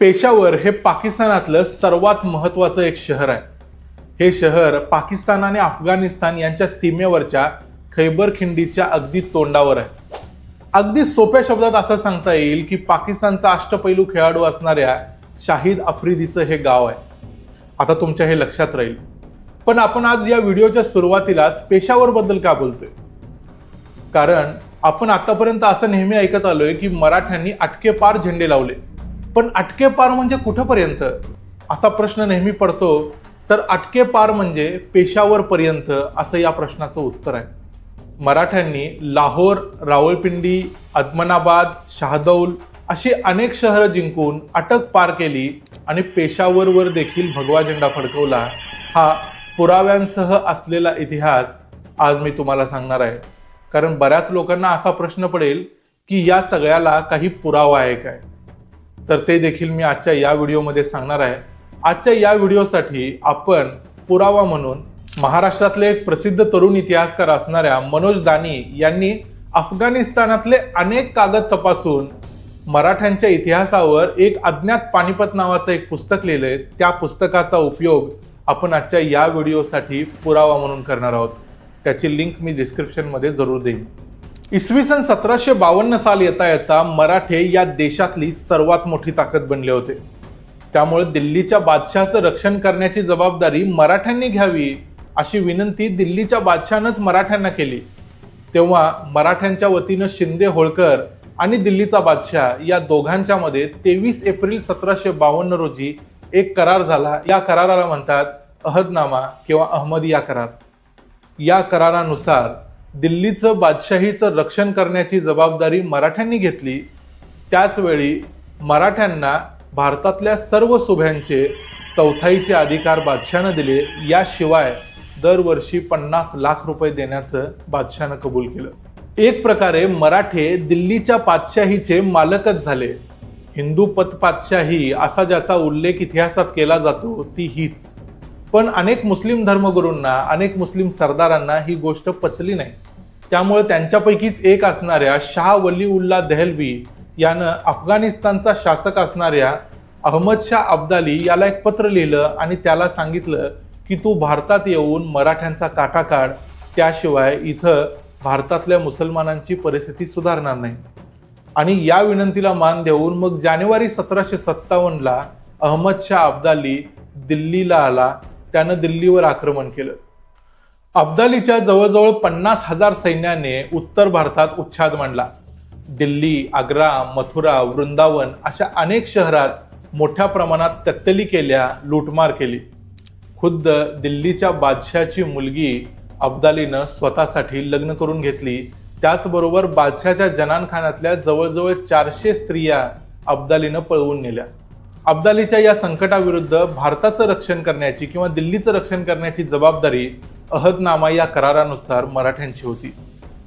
पेशावर हे पाकिस्तानातलं सर्वात महत्वाचं एक शहर आहे. हे शहर पाकिस्तान आणि अफगाणिस्तान यांच्या सीमेवरच्या खैबर खिंडीच्या अगदी तोंडावर आहे. अगदी सोप्या शब्दात असं सांगता येईल की पाकिस्तानचा अष्टपैलू खेळाडू असणाऱ्या शाहिद आफ्रिदीचं हे गाव आहे. आता तुमच्या हे लक्षात राहील. पण आपण आज या व्हिडिओच्या सुरुवातीलाच पेशावर बद्दल का बोलतोय? कारण आपण आतापर्यंत असं नेहमी ऐकत आलोय की मराठ्यांनी अटके पार झेंडे लावले. पण अटके पार म्हणजे कुठंपर्यंत? असा प्रश्न नेहमी पडतो. तर अटके पार म्हणजे पेशावरपर्यंत असं या प्रश्नाचं उत्तर आहे. मराठ्यांनी लाहोर रावळपिंडी अदमनाबाद शहादौल अशी अनेक शहरं जिंकून अटक पार केली आणि पेशावरवर देखील भगवा झेंडा फडकवला. हा पुराव्यांसह असलेला इतिहास आज मी तुम्हाला सांगणार आहे. कारण बऱ्याच लोकांना असा प्रश्न पडेल की या सगळ्याला काही पुरावा आहे काय? तर ते देखील मी आजच्या या व्हिडिओमध्ये सांगणार आहे. आजच्या या व्हिडिओसाठी आपण पुरावा म्हणून महाराष्ट्रातले एक प्रसिद्ध तरुण इतिहासकार असणाऱ्या मनोज दानी यांनी अफगाणिस्तानातले अनेक कागद तपासून मराठ्यांच्या इतिहासावर एक अज्ञात पानिपत नावाचं एक पुस्तक लिहिलंय. त्या पुस्तकाचा उपयोग आपण आजच्या या व्हिडिओसाठी पुरावा म्हणून करणार आहोत. त्याची लिंक मी डिस्क्रिप्शनमध्ये जरूर देईन. इसवी सन सतराशे बावन्न साल येता येता मराठे या देशातली सर्वात मोठी ताकद बनले होते. त्यामुळे दिल्लीच्या बादशहाचं रक्षण करण्याची जबाबदारी मराठ्यांनी घ्यावी अशी विनंती दिल्लीच्या बादशहानंच मराठ्यांना केली. तेव्हा मराठ्यांच्या वतीनं शिंदे होळकर आणि दिल्लीचा बादशाह या दोघांच्या मध्ये तेवीस एप्रिल सतराशे बावन्न रोजी एक करार झाला. या कराराला म्हणतात अहदनामा किंवा अहमदिया करार. या करारानुसार दिल्लीचं बादशाहीचं रक्षण करण्याची जबाबदारी मराठ्यांनी घेतली त्याचवेळी मराठ्यांना भारतातल्या सर्व सुभ्यांचे चौथाईचे अधिकार बादशानं दिले याशिवाय दरवर्षी पन्नास लाख रुपये देण्याचं बादशानं कबूल केलं. एक प्रकारे मराठे दिल्लीच्या पातशाहीचे मालकच झाले. हिंदू पतपातशाही असा ज्याचा उल्लेख इतिहासात केला जातो ती हीच. पण अनेक मुस्लिम धर्मगुरूंना अनेक मुस्लिम सरदारांना ही गोष्ट पचली नाही. त्यामुळे त्यांच्यापैकीच एक असणाऱ्या शाह वली उल्ला दहलवी यानं अफगाणिस्तानचा शासक असणाऱ्या अहमद शाह अब्दाली याला एक पत्र लिहिलं आणि त्याला सांगितलं की तू भारतात येऊन मराठ्यांचा काटा काढ त्याशिवाय इथं भारतातल्या मुसलमानांची परिस्थिती सुधारणार नाही. आणि या विनंतीला मान देऊन मग जानेवारी सतराशे सत्तावन्नला अहमद शाह अब्दाली दिल्लीला आला. त्यानं दिल्लीवर आक्रमण केलं. अब्दालीच्या जवळजवळ पन्नास हजार सैन्याने उत्तर भारतात उच्छाद मांडला. दिल्ली आग्रा मथुरा वृंदावन अशा अनेक शहरात मोठ्या प्रमाणात कत्तली केल्या लूटमार केली. खुद्द दिल्लीच्या बादशाची मुलगी अब्दालीनं स्वतःसाठी लग्न करून घेतली. त्याचबरोबर बादशाच्या जनानखान्यातल्या जवळजवळ चारशे स्त्रिया अब्दालीनं पळवून नेल्या. अब्दालीच्या या संकटाविरुद्ध भारताचं रक्षण करण्याची किंवा दिल्लीचं रक्षण करण्याची जबाबदारी अहदनामा या करारानुसार मराठ्यांची होती.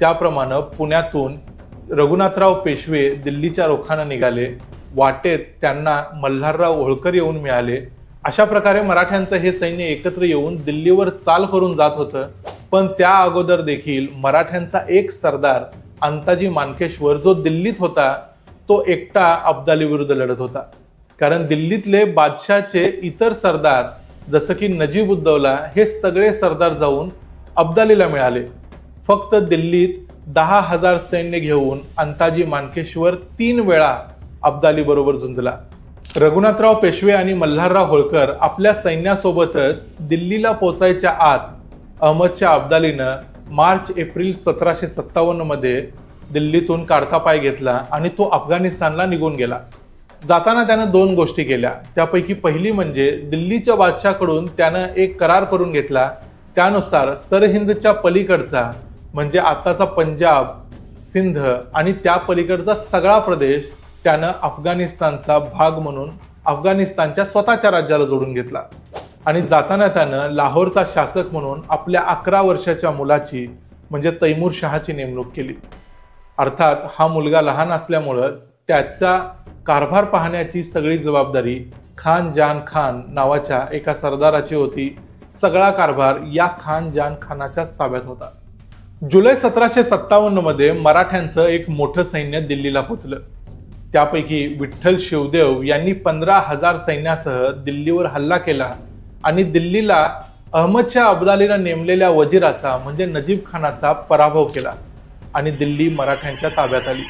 त्याप्रमाणे पुण्यातून रघुनाथराव पेशवे दिल्लीच्या रोखानं निघाले. वाटेत त्यांना मल्हारराव होळकर येऊन मिळाले. अशा प्रकारे मराठ्यांचं हे सैन्य एकत्र येऊन दिल्लीवर चाल करून जात होतं. पण त्या अगोदर देखील मराठ्यांचा एक सरदार अंताजी मानकेश्वर जो दिल्लीत होता तो एकटा अब्दाली विरुद्ध लढत होता. कारण दिल्लीतले बादशाहचे इतर सरदार जसं की नजीब उद्दौला हे सगळे सरदार जाऊन अब्दालीला मिळाले. फक्त दिल्लीत दहा हजार सैन्य घेऊन अंताजी मानकेश्वर तीन वेळा अब्दाली बरोबर झुंजला. रघुनाथराव पेशवे आणि मल्हारराव होळकर आपल्या सैन्यासोबतच दिल्लीला पोचायच्या आत अहमदच्या अब्दालीनं मार्च एप्रिल सतराशे सत्तावन्नमध्ये दिल्लीतून काढता पाय घेतला आणि तो अफगाणिस्तानला निघून गेला. जाताना त्यानं दोन गोष्टी केल्या. त्यापैकी पहिली म्हणजे दिल्लीच्या बादशाकडून त्यानं एक करार करून घेतला. त्यानुसार सरहिंदच्या पलीकडचा म्हणजे आत्ताचा पंजाब सिंध आणि त्या पलीकडचा सगळा प्रदेश त्यानं अफगाणिस्तानचा भाग म्हणून अफगाणिस्तानच्या स्वतःच्या राज्याला जोडून घेतला. आणि जाताना त्यानं लाहोरचा शासक म्हणून आपल्या अकरा वर्षाच्या मुलाची म्हणजे तैमूर शहाची नेमणूक केली. अर्थात हा मुलगा लहान असल्यामुळं त्याचा कारभार पाहण्याची सगळी जबाबदारी खान जान खान नावाच्या एका सरदाराची होती. सगळा कारभार या खान जान खानाच्याच ताब्यात होता. जुलै सतराशे सत्तावन्नमध्ये मराठ्यांचं एक मोठं सैन्य दिल्लीला पोचलं. त्यापैकी विठ्ठल शिवदेव यांनी पंधरा हजार सैन्यासह दिल्लीवर हल्ला केला आणि दिल्लीला अहमदशाह अब्दालीनं नेमलेल्या वजिराचा म्हणजे नजीब खानाचा पराभव केला आणि दिल्ली मराठ्यांच्या ताब्यात आली.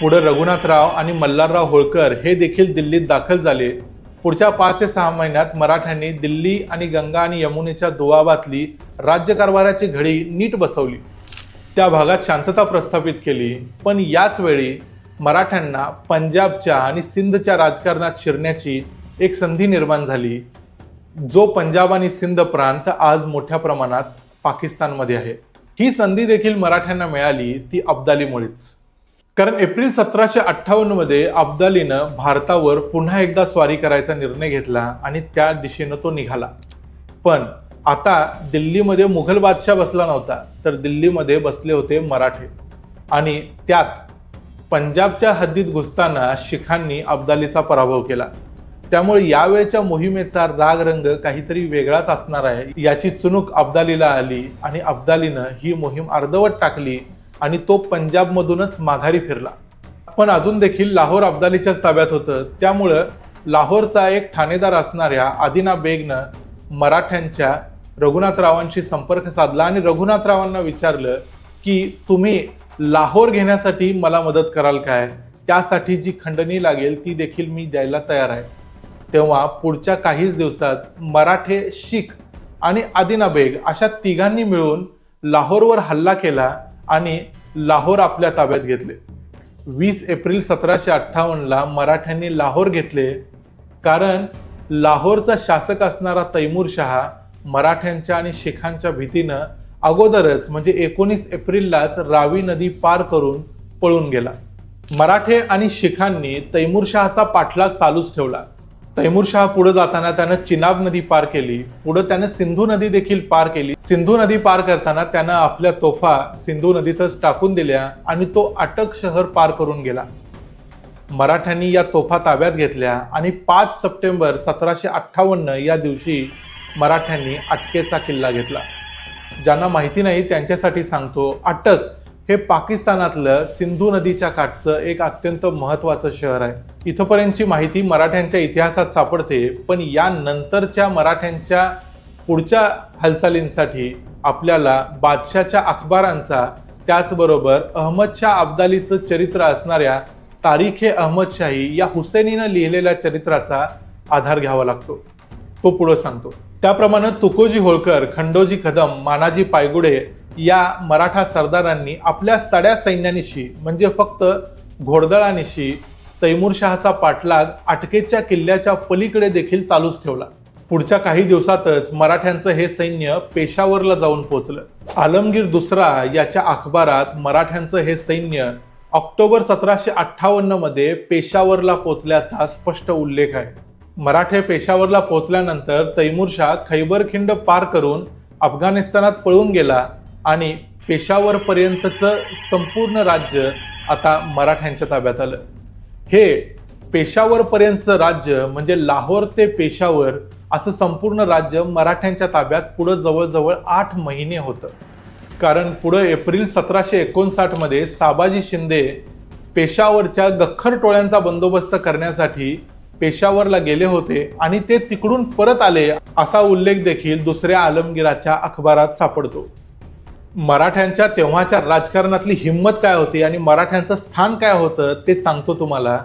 पुढे रघुनाथराव आणि मल्हारराव होळकर हे देखील दिल्लीत दाखल झाले. पुढच्या पाच ते सहा महिन्यात मराठ्यांनी दिल्ली आणि गंगा आणि यमुनेच्या दुवाबातली राज्यकारभाराची घडी नीट बसवली. त्या भागात शांतता प्रस्थापित केली. पण याच वेळी मराठ्यांना पंजाबच्या आणि सिंधच्या राजकारणात शिरण्याची एक संधी निर्माण झाली. जो पंजाब आणि सिंध प्रांत आज मोठ्या प्रमाणात पाकिस्तानमध्ये आहे. ही संधी देखील मराठ्यांना मिळाली ती अब्दालीमुळेच. कारण एप्रिल सतराशे अठ्ठावन्नमध्ये अब्दालीनं भारतावर पुन्हा एकदा स्वारी करायचा निर्णय घेतला आणि त्या दिशेनं तो निघाला. पण आता दिल्लीमध्ये मुघल बादशाह बसला नव्हता तर दिल्लीमध्ये बसले होते मराठे. आणि त्यात पंजाबच्या हद्दीत घुसताना शिखांनी अब्दालीचा पराभव केला. त्यामुळे यावेळच्या मोहिमेचा राग रंग काहीतरी वेगळाच असणार आहे याची चुणूक अब्दालीला आली आणि अब्दालीनं ही मोहीम अर्धवट टाकली आणि तो पंजाबमधूनच माघारी फिरला. पण अजून देखील लाहोर अब्दालीच्याच ताब्यात होतं. त्यामुळं लाहोरचा एक ठाणेदार असणाऱ्या आदिना बेगनं मराठ्यांच्या रघुनाथरावांशी संपर्क साधला आणि रघुनाथरावांना विचारलं की तुम्ही लाहोर घेण्यासाठी मला मदत कराल काय? त्यासाठी जी खंडणी लागेल ती देखील मी द्यायला तयार आहे. तेव्हा पुढच्या काहीच दिवसात मराठे शीख आणि आदिना बेग अशा तिघांनी मिळून लाहोरवर हल्ला केला आणि लाहोर आपल्या ताब्यात घेतले. वीस एप्रिल सतराशे अठ्ठावन्नला मराठ्यांनी लाहोर घेतले कारण लाहोरचा शासक असणारा तैमूर शहा मराठ्यांच्या आणि शिखांच्या भीतीनं अगोदरच म्हणजे एकोणीस एप्रिललाच रावी नदी पार करून पळून गेला. मराठे आणि शिखांनी तैमूर शहाचा पाठलाग चालूच ठेवला. तैमूर पुढे जाताना त्यानं चिनाब नदी पार केली. पुढे त्यानं सिंधू नदी देखील पार केली. सिंधू नदी पार करताना त्यानं आपल्या तोफा सिंधू नदीतच टाकून दिल्या आणि तो अटक शहर पार करून गेला. मराठ्यांनी या तोफा ताब्यात घेतल्या आणि पाच सप्टेंबर सतराशे अठ्ठावन्न या दिवशी मराठ्यांनी अटकेचा किल्ला घेतला. ज्यांना माहिती नाही त्यांच्यासाठी सांगतो अटक हे पाकिस्तानातलं सिंधू नदीच्या काठचं एक अत्यंत महत्वाचं शहर आहे. इथंपर्यंतची माहिती मराठ्यांच्या इतिहासात सापडते पण यानंतरच्या मराठ्यांच्या पुढच्या हालचालींसाठी आपल्याला बादशाच्या अखबारांचा त्याचबरोबर अहमदशाह अब्दालीचं चरित्र असणाऱ्या तारीखे अहमदशाही या हुसेनीनं लिहिलेल्या चरित्राचा आधार घ्यावा लागतो. तो पुढं सांगतो. त्याप्रमाणे तुकोजी होळकर खंडोजी कदम मानाजी पायगुडे या मराठा सरदारांनी आपल्या सड्या सैन्यानिशी म्हणजे फक्त घोडदळानिशी तैमूरशहाचा पाठलाग अटकेच्या किल्ल्याच्या पलीकडे देखील चालूच ठेवला. पुढच्या काही दिवसातच मराठ्यांचं हे सैन्य पेशावरला जाऊन पोचलं. आलमगीर दुसरा याच्या अखबारात मराठ्यांचं हे सैन्य ऑक्टोबर सतराशे अठ्ठावन्नमध्ये पेशावरला पोचल्याचा स्पष्ट उल्लेख आहे. मराठे पेशावरला पोचल्यानंतर तैमूरशाह खैबर खिंड पार करून अफगाणिस्तानात पळून गेला आणि पेशावरपर्यंतचं संपूर्ण राज्य आता मराठ्यांच्या ताब्यात आलं. हे पेशावरपर्यंतचं राज्य म्हणजे लाहोर ते पेशावर असं संपूर्ण राज्य मराठ्यांच्या ताब्यात पुढं जवळजवळ आठ महिने होतं. कारण पुढं एप्रिल सतराशे एकोणसाठमध्ये साबाजी शिंदे पेशावरच्या गख्खर टोळ्यांचा बंदोबस्त करण्यासाठी पेशावरला गेले होते आणि ते तिकडून परत आले असा उल्लेख देखील दुसऱ्या आलमगीराच्या अखबारात सापडतो. मराठ्यांच्या तेव्हाच्या राजकारणातली हिंमत काय होती आणि मराठ्यांचं स्थान काय होतं ते सांगतो तुम्हाला.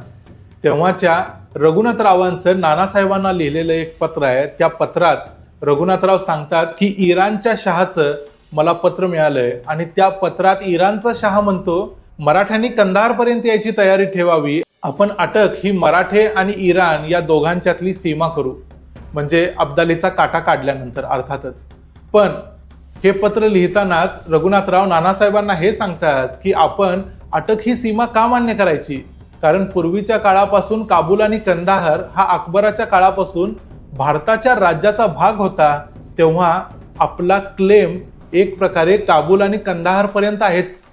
तेव्हाच्या रघुनाथरावांचं नानासाहेबांना लिहिलेलं एक पत्र आहे. त्या पत्रात रघुनाथराव सांगतात की इराणच्या शहाचं मला पत्र मिळालंय आणि त्या पत्रात इराणचा शहा म्हणतो मराठ्यांनी कंधारपर्यंत यायची तयारी ठेवावी. आपण अटक ही मराठे आणि इराण या दोघांच्यातली सीमा करू. म्हणजे अब्दालीचा काटा काढल्यानंतर अर्थातच. पण हे पत्र लिहितानाच रघुनाथराव नानासाहेबांना हे सांगतात की आपण अटक ही सीमा का मान्य करायची? कारण पूर्वीच्या काळापासून काबूल आणि कंदाहर हा अकबराच्या काळापासून भारताच्या राज्याचा भाग होता. तेव्हा आपला क्लेम एक प्रकारे काबूल आणि कंदाहर पर्यंत आहेच.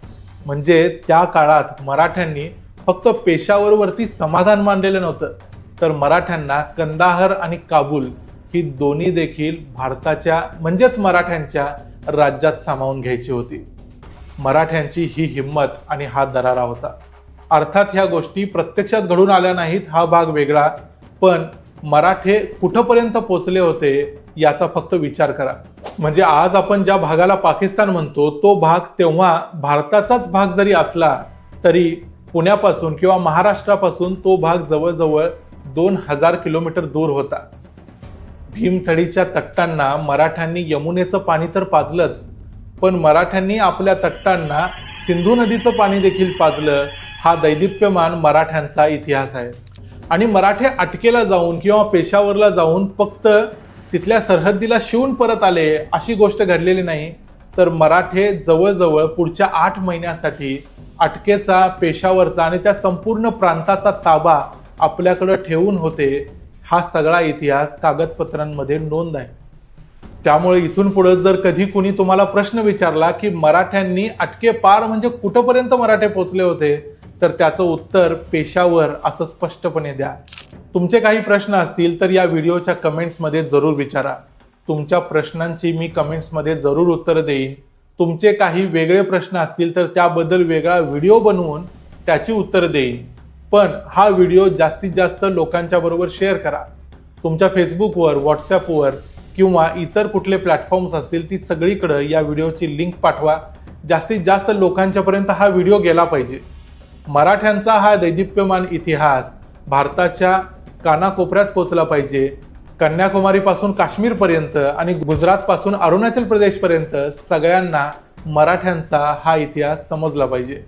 म्हणजे त्या काळात मराठ्यांनी फक्त पेशावरवरती समाधान मानलेलं नव्हतं. तर मराठ्यांना कंदाहर आणि काबूल ही दोन्ही देखील भारताच्या म्हणजेच मराठ्यांच्या राज्यात सामावून घ्यायची होती. मराठ्यांची ही हिंमत आणि हा दरारा होता. अर्थात ह्या गोष्टी प्रत्यक्षात घडून आल्या नाहीत हा भाग वेगळा. पण मराठे कुठंपर्यंत पोचले होते याचा फक्त विचार करा. म्हणजे आज आपण ज्या भागाला पाकिस्तान म्हणतो तो भाग तेव्हा भारताचाच भाग जरी असला तरी पुण्यापासून किंवा महाराष्ट्रापासून तो भाग जवळजवळ दोन हजार किलोमीटर दूर होता. भीमथडीच्या तट्टांना मराठ्यांनी यमुनेचं पाणी तर पाजलंच पण मराठ्यांनी आपल्या तट्टांना सिंधू नदीचं पाणी देखील पाजलं हा दैदिप्यमान मराठ्यांचा इतिहास आहे. आणि मराठे अटकेला जाऊन किंवा पेशावरला जाऊन फक्त तिथल्या सरहद्दीला शिवून परत आले अशी गोष्ट घडलेली नाही. तर मराठे जवळजवळ पुढच्या आठ महिन्यासाठी अटकेचा पेशावरचा आणि त्या संपूर्ण प्रांताचा ताबा आपल्याकडं ठेवून होते. हा सगळा इतिहास कागदपत्रांमध्ये नोंद आहे. त्यामुळे इथून पुढे जर कधी कुणी तुम्हाला प्रश्न विचारला की मराठ्यांनी अटके पार म्हणजे कुठंपर्यंत मराठे पोचले होते तर त्याचं उत्तर पेशावर असं स्पष्टपणे द्या. तुमचे काही प्रश्न असतील तर या व्हिडिओच्या कमेंट्समध्ये जरूर विचारा. तुमच्या प्रश्नांची मी कमेंट्समध्ये जरूर उत्तरं देईन. तुमचे काही वेगळे प्रश्न असतील तर त्याबद्दल वेगळा व्हिडिओ बनवून त्याची उत्तरं देईन. पण हा व्हिडिओ जास्तीत जास्त लोकांच्या बरोबर शेअर करा. तुमच्या फेसबुकवर व्हॉट्सॲपवर किंवा इतर कुठले प्लॅटफॉर्म्स असतील ती सगळीकडं या व्हिडिओची लिंक पाठवा. जास्तीत जास्त लोकांच्यापर्यंत हा व्हिडिओ गेला पाहिजे. मराठ्यांचा हा दैदिप्यमान इतिहास भारताच्या कानाकोपऱ्यात पोचला पाहिजे. कन्याकुमारीपासून काश्मीरपर्यंत आणि गुजरातपासून अरुणाचल प्रदेशपर्यंत सगळ्यांना मराठ्यांचा हा इतिहास समजला पाहिजे.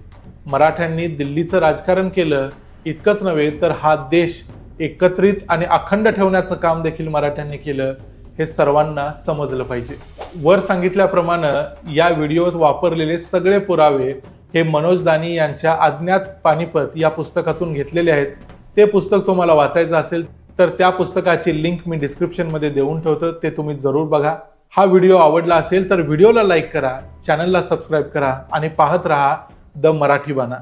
मराठ्यांनी दिल्लीचं राजकारण केलं इतकंच नव्हे तर हा देश एकत्रित आणि अखंड ठेवण्याचं काम देखील मराठ्यांनी केलं हे सर्वांना समजलं पाहिजे. वर सांगितल्याप्रमाणे या व्हिडिओत वापरलेले सगळे पुरावे हे मनोज दानी यांच्या अज्ञात पानिपत या पुस्तकातून घेतलेले आहेत. ते पुस्तक तुम्हाला वाचायचं असेल तर त्या पुस्तकाची लिंक मी डिस्क्रिप्शनमध्ये देऊन ठेवतो ते तुम्ही जरूर बघा. हा व्हिडिओ आवडला असेल तर व्हिडिओला लाईक करा चॅनलला सबस्क्राईब करा आणि पाहत रहा द मराठी बाणा.